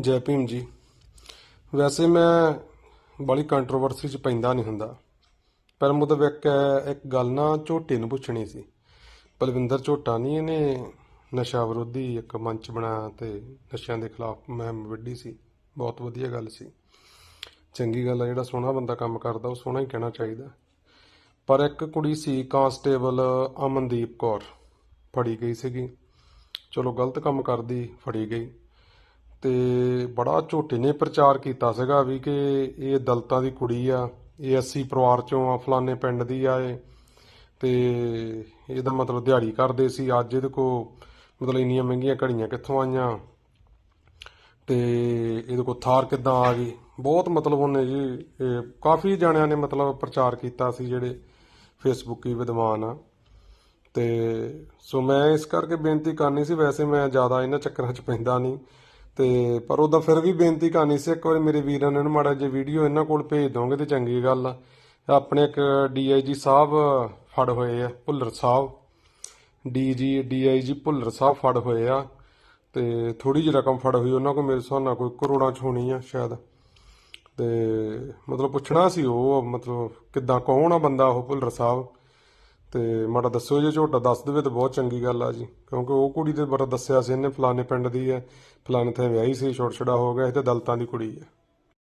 ਜੈ ਭੀਮ ਜੀ। ਵੈਸੇ ਮੈਂ ਬੜੀ ਕੰਟਰੋਵਰਸੀ ਚ ਪੈਂਦਾ ਨਹੀਂ ਹੁੰਦਾ। ਪਰ ਮੁੱਦਾ ਇੱਕ ਇੱਕ ਗੱਲ ਨਾ ਝੋਟੇ ਨੂੰ ਪੁੱਛਣੀ ਸੀ। ਬਲਵਿੰਦਰ ਝੋਟਾ ਨਹੀਂ ਇਹਨੇ ਨਸ਼ਾ ਵਿਰੋਧੀ ਇੱਕ ਮੰਚ ਬਣਾਇਆ ਤੇ ਨਸ਼ਿਆਂ ਦੇ ਖਿਲਾਫ ਮੁਹਿੰਮ ਵਿੱਢੀ ਸੀ। ਬਹੁਤ ਵਧੀਆ ਗੱਲ ਸੀ। ਚੰਗੀ ਗੱਲ ਆ, ਜਿਹੜਾ ਸੋਹਣਾ ਬੰਦਾ ਕੰਮ ਕਰਦਾ, ਉਹ ਸੋਹਣਾ ਹੀ ਕਹਿਣਾ ਚਾਹੀਦਾ। ਪਰ ਇੱਕ ਕੁੜੀ ਸੀ ਕਾਂਸਟੇਬਲ ਅਮਨਦੀਪ ਕੌਰ, ਫੜੀ ਗਈ ਸੀਗੀ। ਚਲੋ ਗਲਤ ਕੰਮ ਕਰਦੀ, ਫੜੀ ਗਈ। ਤੇ ਬੜਾ ਝੋਟੇ ਨੇ ਪ੍ਰਚਾਰ ਕੀਤਾ ਸੀਗਾ ਵੀ ਕਿ ਇਹ ਦਲਤਾਂ ਦੀ ਕੁੜੀ ਆ, ਇਹ ਐਸਸੀ ਪਰਿਵਾਰ ਚੋਂ ਆ, ਫਲਾਣੇ ਪਿੰਡ ਦੀ ਆ ਇਹ। ਤੇ ਇਹਦਾ ਮਤਲਬ ਦਿਹਾੜੀ ਕਰਦੇ ਸੀ, ਅੱਜ ਇਹਦੇ ਕੋ ਮਤਲਬ ਇੰਨੀਆਂ ਮਹਿੰਗੀਆਂ ਘੜੀਆਂ ਕਿੱਥੋਂ ਆਈਆਂ? ਤੇ ਇਹਦੇ ਕੋ ਥਾਰ ਕਿੱਦਾਂ ਆ ਗਈ? ਬਹੁਤ ਮਤਲਬ ਉਹਨੇ ਜੀ, ਇਹ ਕਾਫੀ ਜਾਣਿਆਂ ਨੇ ਮਤਲਬ ਪ੍ਰਚਾਰ ਕੀਤਾ ਸੀ ਜਿਹੜੇ ਫੇਸਬੁੱਕੀ ਵਿਦਵਾਨ ਆ। ਤੇ ਸੋ ਮੈਂ ਇਸ ਕਰਕੇ ਬੇਨਤੀ ਕਰਨੀ ਸੀ, ਵੈਸੇ ਮੈਂ ਜ਼ਿਆਦਾ ਇਹਨਾਂ ਚੱਕਰਾਂ 'ਚ ਪੈਂਦਾ ਨਹੀਂ। ਤੇ ਪਰ ਉਹਦਾ ਫਿਰ ਵੀ ਬੇਨਤੀ ਕਰਨੀ ਸੀ, ਇੱਕ ਵਾਰੀ ਮੇਰੇ ਵੀਰਾਂ ਨੇ ਮਾੜਾ ਜਿਹਾ ਵੀਡੀਓ ਇਹਨਾਂ ਕੋਲ ਭੇਜ ਦੋਗੇ ਤੇ ਚੰਗੀ ਗੱਲ ਆ। ਆਪਣੇ ਇੱਕ ਡੀਆਈਜੀ ਸਾਹਿਬ ਫੜ ਹੋਏ ਆ, ਭੁੱਲਰ ਸਾਹਿਬ। ਡੀਜੀ ਡੀਆਈਜੀ ਭੁੱਲਰ ਸਾਹਿਬ ਫੜ ਹੋਏ ਆ ਤੇ ਥੋੜੀ ਜਿਹੀ ਰਕਮ ਫੜ ਹੋਈ ਉਹਨਾਂ ਕੋਲ, ਮੇਰੇ ਹਿਸਾਬ ਨਾਲ ਕੋਈ ਕਰੋੜਾਂ ਚ ਹੋਣੀ ਆ ਸ਼ਾਇਦ। ਤੇ ਮਤਲਬ ਪੁੱਛਣਾ ਸੀ ਉਹ, ਮਤਲਬ ਕਿੱਦਾਂ, ਕੌਣ ਆ ਬੰਦਾ ਉਹ ਭੁੱਲਰ ਸਾਹਿਬ? ਤੇ ਮਾੜਾ ਦੱਸਿਓ ਜੇ ਝੋਟਾ ਦੱਸ ਦੇਵੇ ਤਾਂ ਬਹੁਤ ਚੰਗੀ ਗੱਲ ਆ ਜੀ। ਕਿਉਂਕਿ ਉਹ ਕੁੜੀ ਦੇ ਬਾਰੇ ਦੱਸਿਆ ਸੀ, ਇਹਨੇ ਫਲਾਣੇ ਪਿੰਡ ਦੀ ਹੈ, ਫਲਾਣੇ ਥਾਂ ਵਿਆਹੀ ਸੀ ਛੋਟ ਛੜਾ ਹੋ ਗਿਆ, ਇਹ ਤੇ ਦਲਤਾਂ ਦੀ ਕੁੜੀ ਹੈ।